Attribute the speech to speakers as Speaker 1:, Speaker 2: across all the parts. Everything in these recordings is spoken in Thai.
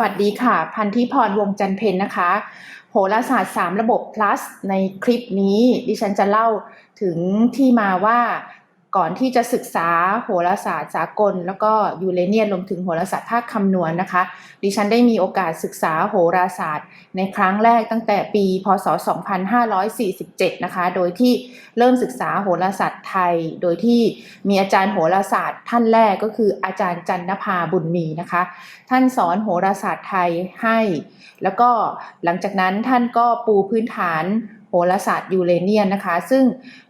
Speaker 1: วัสดีค่ะ พันธิพรวงจันเพนนะคะ โหราศาสตร์ 3 ระบบ plus ในคลิปนี้ ดิฉันจะเล่าถึงที่มาว่า ก่อนที่จะศึกษาโหราศาสตร์สากล แล้วก็ยูเรเนียนรวมถึงโหราศาสตร์ภาคคำนวณนะคะ ดิฉันได้มีโอกาสศึกษาโหราศาสตร์ ในครั้งแรกตั้งแต่ปี พศ 2547 นะคะ โดยที่เริ่มศึกษาโหราศาสตร์ไทย โดยที่มีอาจารย์โหราศาสตร์ท่านแรกก็คืออาจารย์จันนภาบุญมีนะคะ ท่านสอนโหราศาสตร์ไทยให้ แล้วก็หลังจากนั้นท่านก็ปูพื้นฐาน โหราศาสตร์ยูเรเนียนนะคะ ซึ่ง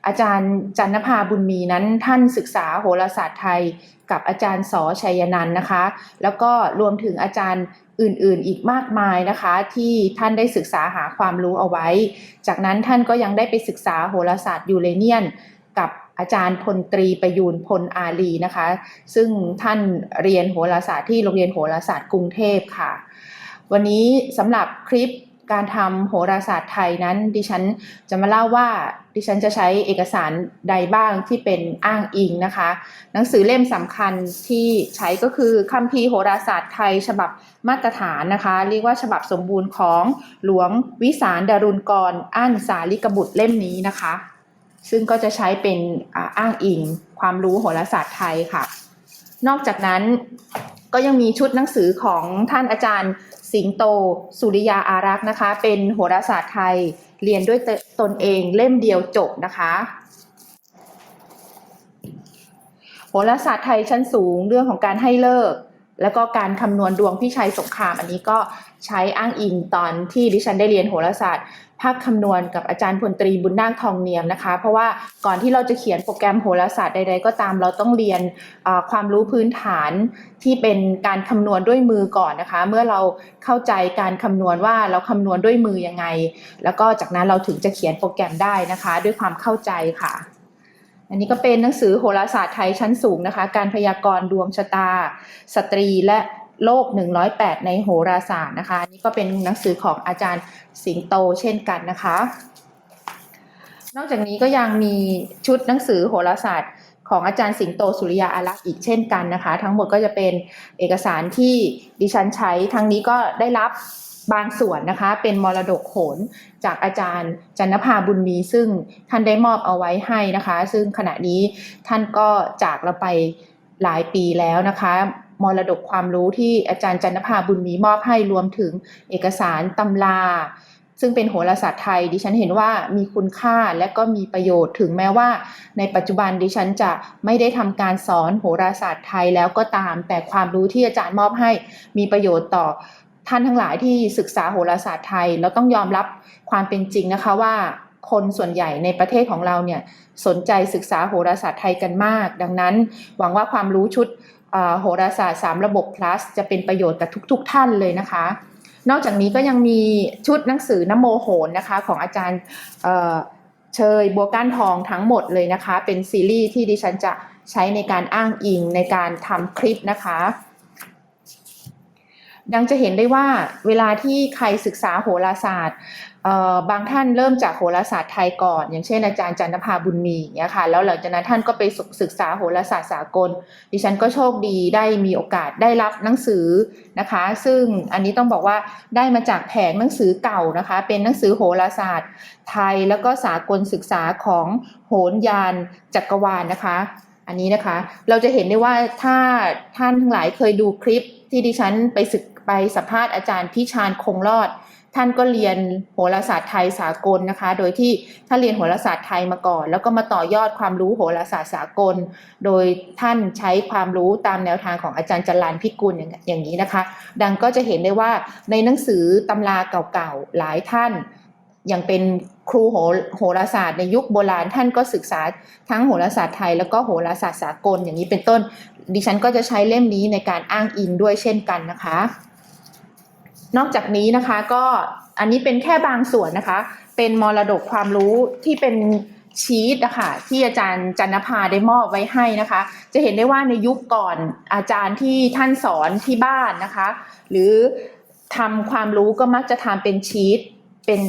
Speaker 1: อาจารย์จันนภาบุญมีนั้นท่านศึกษาโหราศาสตร์ไทยกับอาจารย์สอชัยนันนะคะ แล้วก็รวมถึงอาจารย์อื่นๆ อีกมากมายนะคะ ที่ท่านได้ศึกษาหาความรู้เอาไว้ จากนั้นท่านก็ยังได้ไปศึกษาโหราศาสตร์ยูเรเนียน กับอาจารย์พลตรีประยูนพลอาลีนะคะ ซึ่งท่านเรียนโหราศาสตร์ที่โรงเรียนโหราศาสตร์กรุงเทพค่ะ วันนี้สำหรับคลิป การทำโหราศาสตร์ไทยนั้น ดิฉันจะมาเล่าว่าดิฉันจะใช้เอกสารใดบ้างที่เป็นอ้างอิงนะคะ หนังสือเล่มสำคัญที่ใช้ก็คือคัมภีร์โหราศาสตร์ไทย ฉบับมาตรฐานนะคะ เรียกว่าฉบับสมบูรณ์ของหลวงวิสารดารุณกรอั้นสาลิกบุตรเล่มนี้นะคะ ซึ่งก็จะใช้เป็นอ้างอิงความรู้โหราศาสตร์ไทยค่ะ นอกจากนั้นก็ยังมีชุดหนังสือของท่านอาจารย์ สิงโต สุริยาอารักษ์นะคะ เป็นโหราศาสตร์ไทยเรียนด้วยตนเองเล่มเดียวจบนะคะโหราศาสตร์ไทยชั้นสูงเรื่องของการให้เลิก แล้วก็การคำนวณดวงพี่ชัยสงคราม อันนี้ก็ใช้อ้างอิงตอนที่ดิฉันได้เรียนโหราศาสตร์าคคำนวณกับอาจารย์พลตรีบุญนาคทองเนียมนะคะ เพราะว่าก่อนที่เราจะเขียนโปรแกรมโหราศาสตร์ใด ๆ ก็ตามเราต้องเรียนความรู้พื้นฐานที่เป็นการคำนวณด้วยมือก่อนนะคะ เมื่อเราเข้าใจการคำนวณว่าเราคำนวณด้วยมือยังไง แล้วก็จากนั้นเราถึงจะเขียนโปรแกรมได้นะคะ ด้วยความเข้าใจค่ะ อันนี้ก็เป็นหนังสือโหราศาสตร์ไทยชั้นสูงนะคะ การพยากรณ์ดวงชะตา สตรีและ โลก 108 ในโหราศาสตร์นะคะนี่ก็เป็นหนังสือของอาจารย์สิงโตเช่นกันนะคะ นอกจากนี้ก็ยังมีชุดหนังสือโหราศาสตร์ของอาจารย์สิงโตสุริยาอารักษ์อีกเช่นกันนะคะ ทั้งหมดก็จะเป็นเอกสารที่ดิฉันใช้ทั้งนี้ก็ได้รับบางส่วนนะคะ เป็นมรดกโหนจากอาจารย์จันนภาบุญมี ซึ่งท่านได้มอบเอาไว้ให้นะคะ ซึ่งขณะนี้ท่านก็จากเราไปหลายปีแล้วนะคะ มรดกความรู้ที่อาจารย์จันทภาบุญมีมอบให้รวมถึงเอกสารตำรา ซึ่งเป็นโหราศาสตร์ไทย ดิฉันเห็นว่ามีคุณค่าและก็มีประโยชน์ถึงแม้ว่า ในปัจจุบันดิฉันจะไม่ได้ทำการสอนโหราศาสตร์ไทยแล้วก็ตาม แต่ความรู้ที่อาจารย์มอบให้มีประโยชน์ต่อท่านทั้งหลายที่ศึกษาโหราศาสตร์ไทย เราต้องยอมรับความเป็นจริงนะคะว่าคนส่วนใหญ่ในประเทศของเราเนี่ยสนใจศึกษาโหราศาสตร์ไทยกันมาก ดังนั้นหวังว่าความรู้ชุด โหราศาสตร์3ระบบ plus จะเป็นประโยชน์กับทุก ๆ ท่านเลยนะคะ นอกจากนี้ก็ยังมีชุดหนังสือนโมโหนนะคะของอาจารย์เชยบัวก้านทองทั้งหมดเลยนะคะ เป็นซีรีส์ที่ดิฉันจะใช้ในการอ้างอิงในการทำคลิปนะคะ ดังจะเห็นได้ว่าเวลาที่ใครศึกษาโหราศาสตร์บางท่านเริ่มจากโหราศาสตร์ไทยก่อน อย่างเช่นอาจารย์จันทภาบุญมีเนี่ยค่ะแล้วหลังจากนั้นท่านก็ไปศึกษาโหราศาสตร์สากล ดิฉันก็โชคดีได้มีโอกาสได้รับหนังสือนะคะ ซึ่งอันนี้ต้องบอกว่าได้มาจากแผงหนังสือเก่านะคะ เป็นหนังสือโหราศาสตร์ไทยแล้วก็สากลศึกษาของโหนยานจักรวาลนนะคะ อันนี้นะคะเราจะเห็นได้ว่าถ้าท่านทั้งหลายเคยดูคลิปที่ดิฉันไปศึก ไปสัมภาษณ์อาจารย์พิชานคงรอด ท่านก็เรียนโหราศาสตร์ไทยสากลนะคะ โดยที่ท่านเรียนโหราศาสตร์ไทยมาก่อน แล้วก็มาต่อยอดความรู้โหราศาสตร์สากล โดยท่านใช้ความรู้ตามแนวทางของอาจารย์จรันพิกุลอย่างนี้นะคะ ดังก็จะเห็นได้ว่าในหนังสือตำราเก่าๆหลายท่านอย่างเป็นครูโหโหราศาสตร์ในยุคโบราณท่านก็ศึกษาทั้งโหราศาสตร์ไทย แล้วก็โหราศาสตร์สากลอย่างนี้เป็นต้น ดิฉันก็จะใช้เล่มนี้ในการอ้างอิงด้วยเช่นกันนะคะ นอกจากนี้นะคะก็อันนี้เป็นแค่บางส่วนนะคะ เป็นมรดกความรู้ที่เป็นชีตนะคะที่อาจารย์จันนภาได้มอบไว้ให้นะคะ จะเห็นได้ว่าในยุคก่อนอาจารย์ที่ท่านสอนที่บ้านนะคะ หรือทำความรู้ก็มักจะทำเป็นชีตเป็น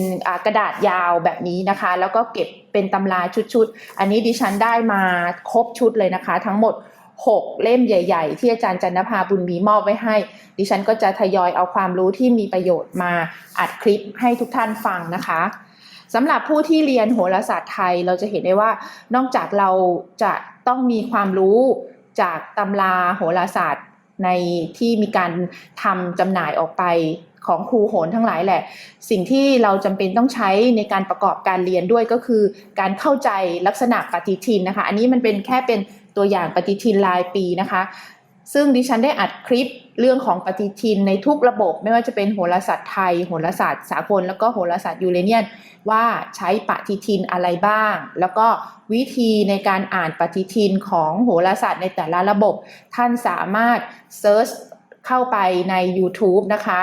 Speaker 1: กระดาษยาวแบบนี้นะคะ แล้วก็เก็บเป็นตำราชุดๆ อันนี้ดิฉันได้มาครบชุดเลยนะคะ ทั้งหมด 6 เล่มใหญ่ ๆ ที่อาจารย์จันทภาบุญมีมอบไว้ให้ ดิฉันก็จะทยอยเอาความรู้ที่มีประโยชน์มาอัดคลิปให้ทุกท่านฟังนะคะสำหรับผู้ที่เรียนโหราศาสตร์ไทยเราจะเห็นได้ว่านอกจากเราจะต้องมีความรู้จากตำราโหราศาสตร์ในที่มีการทำจำหน่ายออกไปของครูโหรทั้งหลายแหละ สิ่งที่เราจำเป็นต้องใช้ในการประกอบการเรียนด้วยก็คือ การเข้าใจลักษณะปฏิทินนะคะ อันนี้มันเป็นแค่เป็น ตัวอย่างปฏิทินรายปีนะคะ ซึ่งดิฉันได้อัดคลิปเรื่องของปฏิทินในทุกระบบ ไม่ว่าจะเป็นโหราศาสตร์ไทย โหราศาสตร์สากลแล้วก็โหราศาสตร์ยูเรเนียน ว่าใช้ปฏิทินอะไรบ้าง แล้วก็วิธีในการอ่านปฏิทินของโหราศาสตร์ในแต่ละระบบ ท่านสามารถเซิร์ชเข้าไปใน YouTube นะคะ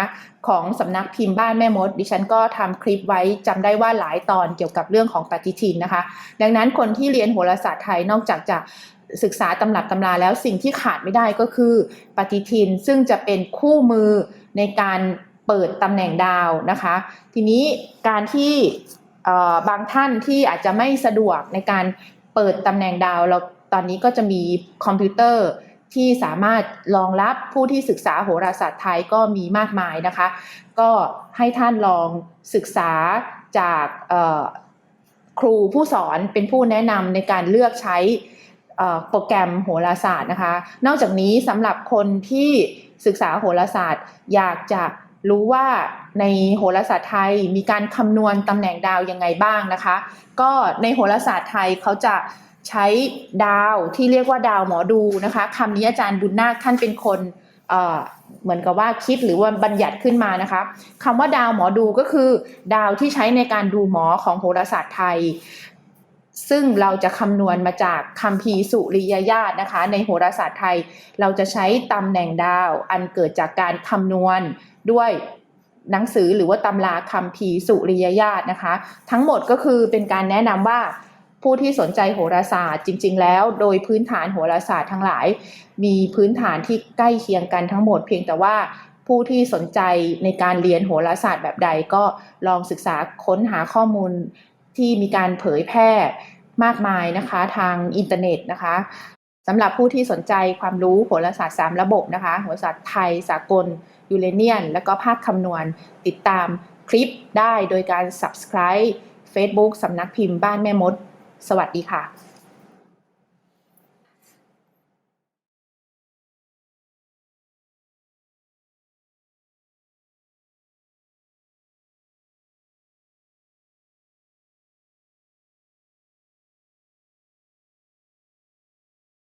Speaker 1: ของสำนักพิมพ์บ้านแม่มด ดิฉันก็ทำคลิปไว้จำได้ว่าหลายตอนเกี่ยวกับเรื่องของปฏิทินนะคะ ดังนั้นคนที่เรียนโหราศาสตร์ไทยนอกจากจะ ศึกษาตำรับตำราแล้วสิ่งที่ขาดไม่ได้ก็คือ ปฏิทินซึ่งจะเป็นคู่มือในการเปิดตำแหน่งดาวนะคะ ทีนี้การที่บางท่านที่อาจจะไม่สะดวกในการเปิดตำแหน่งดาวเราตอนนี้ก็จะมีคอมพิวเตอร์ที่สามารถรองรับผู้ที่ศึกษาโหราศาสตร์ไทยก็มีมากมายนะคะ ก็ให้ท่านลองศึกษาจากครูผู้สอนเป็นผู้แนะนำในการเลือกใช้ โปรแกรมโหราศาสตร์นะคะ นอกจากนี้สำหรับคนที่ศึกษาโหราศาสตร์ อยากจะรู้ว่าในโหราศาสตร์ไทยมีการคำนวณตำแหน่งดาวยังไงบ้างนะคะ ก็ในโหราศาสตร์ไทยเขาจะใช้ดาวที่เรียกว่าดาวหมอดูนะคะคำนี้อาจารย์บุญนาคท่านเป็นคนเอ่อเหมือนกับว่าคิดหรือว่าบัญญัติขึ้นมานะคะคำว่าดาวหมอดูก็คือ ดาวที่ใช้ในการดูหมอของโหราศาสตร์ไทย ซึ่งเราจะคำนวณมาจากคัมภีสุริยญาตนะคะ ในโหราศาสตร์ไทย เราจะใช้ตำแหน่งดาว อันเกิดจากการคำนวณด้วยหนังสือหรือว่าตำราคัมภีสุริยญาตนะคะ ทั้งหมดก็คือเป็นการแนะนำว่าผู้ที่สนใจโหราศาสตร์จริง ๆ แล้ว โดยพื้นฐานโหราศาสตร์ทั้งหลาย มีพื้นฐานที่ใกล้เคียงกันทั้งหมดเพียงแต่ว่าผู้ที่สนใจในการเรียนโหราศาสตร์แบบใดก็ลองศึกษาค้นหาข้อมูล ที่มีการเผยแพร่มากมายนะคะทางอินเทอร์เน็ตนะคะสำหรับผู้ที่สนใจความรู้โหราศาสตร์ 3 ระบบนะคะโหราศาสตร์ไทยสากล ยูเรเนียน และก็ภาคคำนวณติดตามคลิปได้โดยการ subscribe Facebook สำนักพิมพ์บ้านแม่มด สวัสดีค่ะ